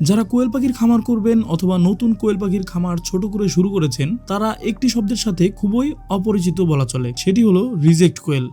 যারা কোয়েল পাখির খামার করবেন অথবা নতুন কোয়েল পাখির খামার ছোট করে শুরু করেছেন, তারা একটি শব্দের সাথে খুবই অপরিচিত বলা চলে। সেটি হলো রিজেক্ট কোয়েল।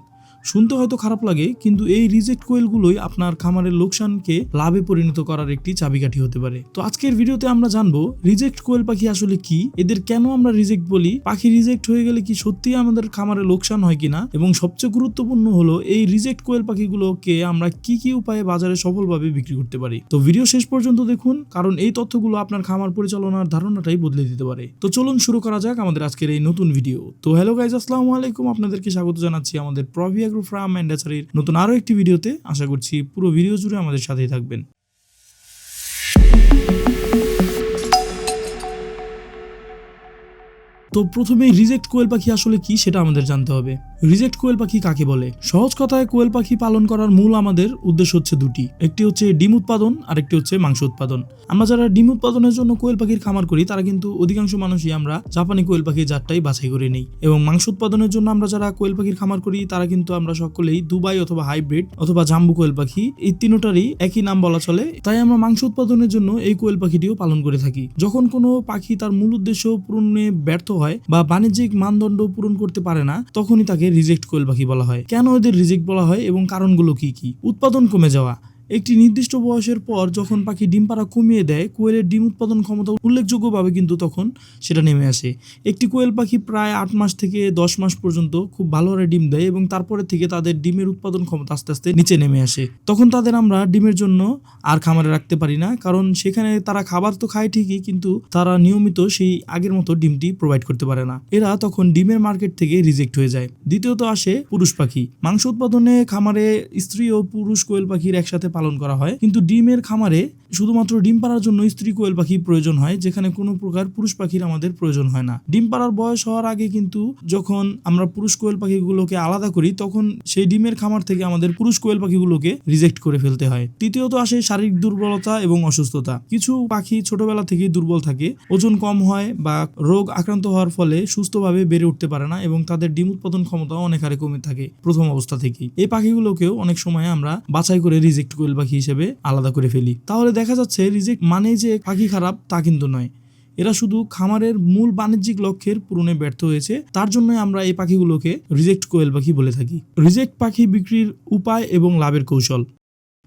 শুনতে হয়তো খারাপ লাগে, কিন্তু এই রিজেক্ট কোয়েলগুলোই আপনার খামারের লোকসানকে লাভে পরিণত করার একটি চাবিকাঠি হতে পারে। তো আজকের ভিডিওতে আমরা জানব, রিজেক্ট কোয়েল পাখি আসলে কি? এদের কেন আমরা রিজেক্ট বলি? পাখি রিজেক্ট হয়ে গেলে কি সত্যি আমাদের খামারে লোকসান হয় কিনা? এবং সবচেয়ে গুরুত্বপূর্ণ হলো, এই রিজেক্ট কোয়েল পাখিগুলোকে আমরা কি কি উপায়ে বাজারে সফলভাবে বিক্রি করতে পারি? তো ভিডিও শেষ পর্যন্ত দেখুন, কারণ এই তথ্যগুলো আপনার খামার পরিচালনার ধারণাটাই বদলে দিতে পারে। তো চলুন শুরু করা যাক আমাদের আজকের এই নতুন ভিডিও। তো হ্যালো গাইজ আসসালামু আলাইকুম। আপনাদেরকে স্বাগত জানাচ্ছি আমাদের প্রভিয়া ফ্রাম অ্যান্ড নতুন আরও একটি ভিডিওতে আশা করছি পুরো ভিডিও জুড়ে আমাদের সাথেই থাকবেন। তো প্রথমে রিজেক্ট কোয়েল পাখি আসলে কি সেটা আমাদের জানতে হবে। রিজেক্ট কোয়েল পাখি কাকে বলে? সহজ কথায় কোয়েল পাখি পালন করার মূল আমাদের উদ্দেশ্য হচ্ছে দুটি। একটি হচ্ছে ডিম উৎপাদন আর একটি হচ্ছে মাংস উৎপাদন। আমরা যারা ডিম উৎপাদনের জন্য কোয়েল পাখির খামার করি, তারা কিন্তু অধিকাংশ মানুষই আমরা জাপানি কোয়েল পাখির জাতটাই বাছাই করে নিই। এবং মাংস উৎপাদনের জন্য আমরা যারা কোয়েল পাখির খামার করি, তারা কিন্তু আমরা সকলেই দুবাই অথবা হাইব্রিড অথবা জাম্বু কোয়েল পাখি, এই তিনোটারই একই নাম বলা চলে। তাই আমরা মাংস উৎপাদনের জন্য এই কোয়েল পাখিটিও পালন করে থাকি। যখন কোনো পাখি তার মূল উদ্দেশ্য পূরণে ব্যর্থ হয় বা বাণিজ্যিক মানদণ্ড পূরণ করতে পারে না, তখনই তাকে রিজেক্ট কোয়েল পাখি বলা হয়। কেন এদের রিজেক্ট বলা হয় এবং কারণগুলো কি কি? উৎপাদন কমে যাওয়া। একটি নির্দিষ্ট বয়সের পর যখন পাখি ডিম পাড়া কমিয়ে দেয়, কোয়েলের ডিম উৎপাদন ক্ষমতা উল্লেখযোগ্যভাবে কিন্তু তখন সেটা নেমে আসে। একটি কোয়েল পাখি প্রায় আট মাস থেকে দশ মাস পর্যন্ত খুব ভালো হারে ডিম দেয় এবং তারপরে থেকে তাদের ডিমের উৎপাদন ক্ষমতা আস্তে আস্তে নিচে নেমে আসে। তখন তাদের আমরা ডিমের জন্য আর খামারে রাখতে পারি না, কারণ সেখানে তারা খাবার তো খায় ঠিকই, কিন্তু তারা নিয়মিত সেই আগের মতো ডিমটি প্রোভাইড করতে পারে না। এরা তখন ডিমের মার্কেট থেকে রিজেক্ট হয়ে যায়। দ্বিতীয়ত আসে পুরুষ পাখি। মাংস উৎপাদনে খামারে স্ত্রী ও পুরুষ কোয়েল পাখির একসাথে পালন করা হয়। কিন্তু ডিমের খামারে শুধুমাত্র ডিম পাড়ার জন্য স্ত্রী কোয়েল পাখি প্রয়োজন হয়, যেখানে কোনো প্রকার পুরুষ পাখির আমাদের প্রয়োজন হয় না। ডিম পাড়ার বয়স হওয়ার আগে কিন্তু যখন আমরা পুরুষ কোয়েল পাখিগুলোকে আলাদা করি, তখন সেই ডিমের খামার থেকে আমাদের পুরুষ কোয়েল পাখিগুলোকে রিজেক্ট করে ফেলতে হয়। তৃতীয়ত আসে শারীরিক দুর্বলতা এবং অসুস্থতা। কিছু পাখি ছোটবেলা থেকেই দুর্বল থাকে, ওজন কম হয় বা রোগ আক্রান্ত হওয়ার ফলে সুস্থভাবে বেড়ে উঠতে পারে না এবং তাদের ডিম উৎপাদন ক্ষমতা অনেক হারে কমে থাকে প্রথম অবস্থা থেকেই। এই পাখিগুলোকেও অনেক সময় আমরা বাছাই করে রিজেক্ট কোয়েল পাখি হিসেবে আলাদা করে ফেলি। তাহলে দেখা যাচ্ছে রিজেক্ট মানে যে পাখি খারাপ তা কিন্তু নয়। এরা শুধু খামারের মূল বাণিজ্যিক লক্ষ্যের পূরণে ব্যর্থ হয়েছে, তার জন্য আমরা এই পাখিগুলোকে রিজেক্ট কোয়েল পাখি বলে থাকি। রিজেক্ট পাখি বিক্রির উপায় এবং লাভের কৌশল।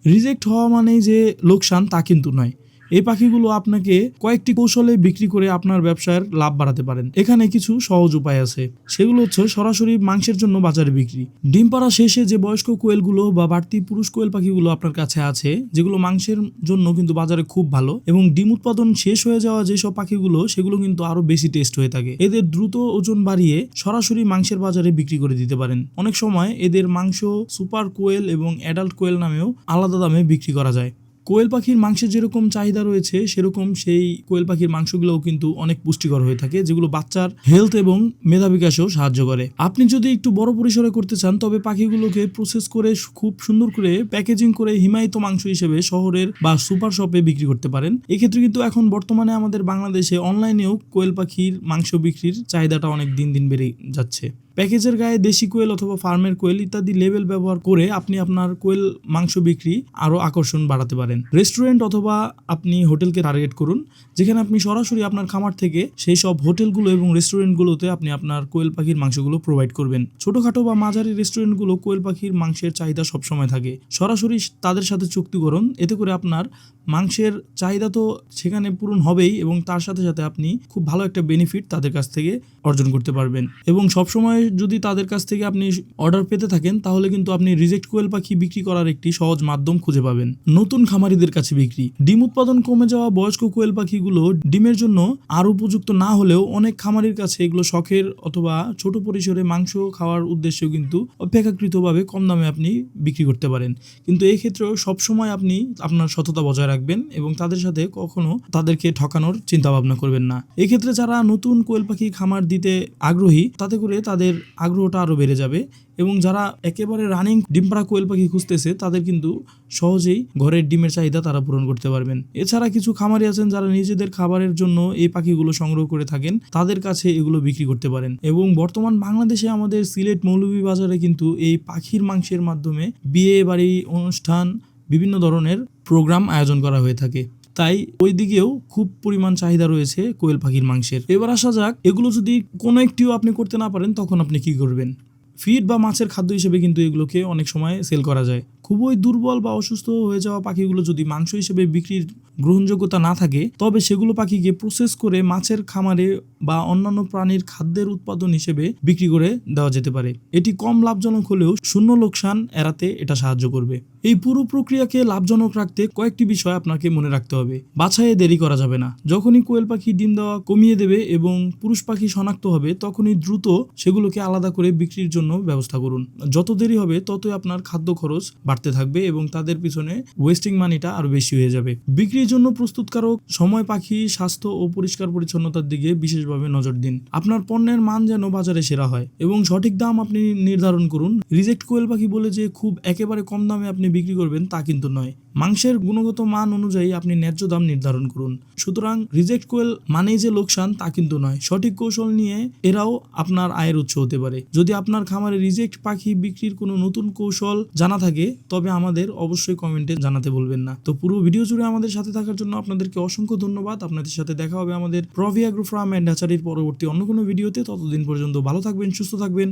রিজেক্ট হওয়া মানেই যে লোকসান তা কিন্তু নয়। এই পাখিগুলো আপনাকে কয়েকটি কৌশলে বিক্রি করে আপনার ব্যবসার লাভ বাড়াতে পারেন। এখানে কিছু সহজ উপায় আছে। সেগুলো হচ্ছে সরাসরি মাংসের জন্য বাজারে বিক্রি। ডিম পাড়া শেষে যে বয়স্ক কোয়েলগুলো বা বাড়তি পুরুষ কোয়েল পাখিগুলো আপনার কাছে আছে, যেগুলো মাংসের জন্য কিন্তু বাজারে খুব ভালো এবং ডিম উৎপাদন শেষ হয়ে যাওয়া যেসব পাখিগুলো, সেগুলো কিন্তু আরও বেশি টেস্ট হয়ে থাকে। এদের দ্রুত ওজন বাড়িয়ে সরাসরি মাংসের বাজারে বিক্রি করে দিতে পারেন। অনেক সময় এদের মাংস সুপার কোয়েল এবং অ্যাডাল্ট কোয়েল নামেও আলাদা দামে বিক্রি করা যায়। কোয়েল পাখির মাংসের যেরকম চাহিদা রয়েছে, সেরকম সেই কোয়েল পাখির মাংসগুলোও কিন্তু অনেক পুষ্টিকর হয়ে থাকে, যেগুলো বাচ্চার হেলথ এবং মেধা বিকাশেও সাহায্য করে। আপনি যদি একটু বড় পরিসরে করতে চান, তবে পাখিগুলোকে প্রসেস করে খুব সুন্দর করে প্যাকেজিং করে হিমায়িত মাংস হিসেবে শহরের বা সুপার শপে বিক্রি করতে পারেন। এক্ষেত্রে কিন্তু এখন বর্তমানে আমাদের বাংলাদেশে অনলাইনেও কোয়েল পাখির মাংস বিক্রির চাহিদাটা অনেক দিন দিন বেড়ে যাচ্ছে। প্যাকেজের গায়ে দেশি কোয়েল অথবা ফার্মের কোয়েল ইত্যাদি লেবেল ব্যবহার করে আপনি আপনার কোয়েল মাংস বিক্রি আরও আকর্ষণ বাড়াতে পারেন। রেস্টুরেন্ট অথবা আপনি হোটেলকে টার্গেট করুন, যেখানে আপনি সরাসরি আপনার খামার থেকে সেই সব হোটেলগুলো এবং রেস্টুরেন্টগুলোতে আপনি আপনার কোয়েল পাখির মাংসগুলো প্রোভাইড করবেন। ছোটখাটো বা মাঝারি রেস্টুরেন্টগুলো কোয়েল পাখির মাংসের চাহিদা সবসময় থাকে। সরাসরি তাদের সাথে চুক্তি করুন, এতে করে আপনার মাংসের চাহিদা তো সেখানে পূরণ হবেই এবং তার সাথে সাথে আপনি খুব ভালো একটা বেনিফিট তাদের কাছ থেকে অর্জন করতে পারবেন। এবং সবসময় যদি তাদের কাছ থেকে আপনি অর্ডার পেতে থাকেন, তাহলে কিন্তু আপনি রিজেক্ট কোয়েল পাখি বিক্রি করার একটি সহজ মাধ্যম খুঁজে পাবেন। নতুন খামারিদের কাছে বিক্রি। ডিম উৎপাদন কমে যাওয়া বয়স্ক কোয়েল পাখিগুলো ডিমের জন্য আর উপযুক্ত না হলেও অনেক খামারির কাছে এগুলো শখের অথবা ছোট পরিসরে মাংস খাওয়ার উদ্দেশ্যেও কিন্তু অপেক্ষাকৃতভাবে কম দামে আপনি বিক্রি করতে পারেন। কিন্তু এই ক্ষেত্রেও সবসময় আপনি আপনার সততা বজায় রাখবেন। এবং তাদের সাথে কখনো তাদেরকে ঠকানোর চিন্তা ভাবনা করবেন না। এক্ষেত্রে যারা নতুন কোয়েল পাখি খামার দিতে আগ্রহী, তাতে করে তাদের আগ্রহটা আরও বেড়ে যাবে এবং যারা একেবারে রানিং ডিম পাড়া কোয়েল পাখি খুঁজতেছে, তাদের কিন্তু সহজেই ঘরের ডিমের চাহিদা তারা পূরণ করতে পারবেন। এছাড়া কিছু খামারি আছেন যারা নিজেদের খাবারের জন্য এই পাখিগুলো সংগ্রহ করে থাকেন, তাদের কাছে এগুলো বিক্রি করতে পারেন। এবং বর্তমান বাংলাদেশে আমাদের সিলেট মৌলভী বাজারে কিন্তু এই পাখির মাংসের মাধ্যমে বিয়ে বাড়ি অনুষ্ঠান, বিভিন্ন ধরনের প্রোগ্রাম আয়োজন করা হয়ে থাকে। তাই ওই দিকেও খুব পরিমাণ চাহিদা রয়েছে কোয়েল পাখির মাংসের। এবার আসা যাক, এগুলো যদি কোনো একটিও আপনি করতে না পারেন, তখন আপনি কি করবেন? ফিড বা মাছের খাদ্য হিসেবে কিন্তু এগুলোকে অনেক সময় সেল করা যায়। খুবই দুর্বল বা অসুস্থ হয়ে যাওয়া পাখিগুলো যদি মাংস হিসেবে বিক্রির গ্রহণযোগ্যতা না থাকে, তবে সেগুলো পাখিকে প্রসেস করে মাছের খামারে বা অন্যান্য প্রাণীর খাদ্যের উৎপাদন হিসেবে বিক্রি করে দেওয়া যেতে পারে। এটি কম লাভজনক হলেও শূন্য লোকসান এড়াতে এটা সাহায্য করবে। এই পুরো প্রক্রিয়াকে লাভজনক রাখতে কয়েকটি বিষয় আপনাকে মনে রাখতে হবে। বাছাইয়ে দেরি করা যাবে না। যখনই কোয়েল পাখি ডিম দেওয়া কমিয়ে দেবে এবং পুরুষ পাখি শনাক্ত হবে, তখনই দ্রুত সেগুলোকে আলাদা করে বিক্রির জন্য ব্যবস্থা করুন। যত দেরি হবে, ততই আপনার খাদ্য খরচ বাড়তে থাকবে এবং তাদের পিছনে ওয়েস্টিং মানিটা আরও বেশি হয়ে যাবে। বিক্রির জন্য প্রস্তুতকারক, সময় পাখি, স্বাস্থ্য ও পরিষ্কার পরিচ্ছন্নতার দিকে বিশেষভাবে নজর দিন। আপনার পণ্যের মান যেন বাজারে সেরা হয় এবং সঠিক দাম আপনি নির্ধারণ করুন। রিজেক্ট কোয়েল পাখি বলে যে খুব একেবারে কম দামে আপনি বিক্রি করবেন তা কিন্তু নয়। মাংসের গুণগত মান অনুযায়ী আপনি ন্যায্য দাম নির্ধারণ করুন। সুতরাং রিজেক্ট কোয়েল মানেই যে লোকসান তা কিন্তু নয়। সঠিক কৌশল নিয়ে এরাও আপনার আয়ের উৎস হতে পারে। যদি আপনার খামারে রিজেক্ট পাখি বিক্রির কোনো নতুন কৌশল জানা থাকে তবে আমাদের অবশ্যই কমেন্টে জানাতে বলবেন না। তো পুরো ভিডিও জুড়ে আমাদের সাথে থাকার জন্য আপনাদেরকে অসংখ্য ধন্যবাদ। আপনাদের সাথে দেখা হবে আমাদের প্রভিয়াগ্রো ফার্ম অ্যান্ড হ্যাচারির পরবর্তী অন্য কোনো ভিডিওতে। ততদিন পর্যন্ত ভালো থাকবেন, সুস্থ থাকবেন।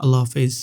আল্লাহ হাফেজ।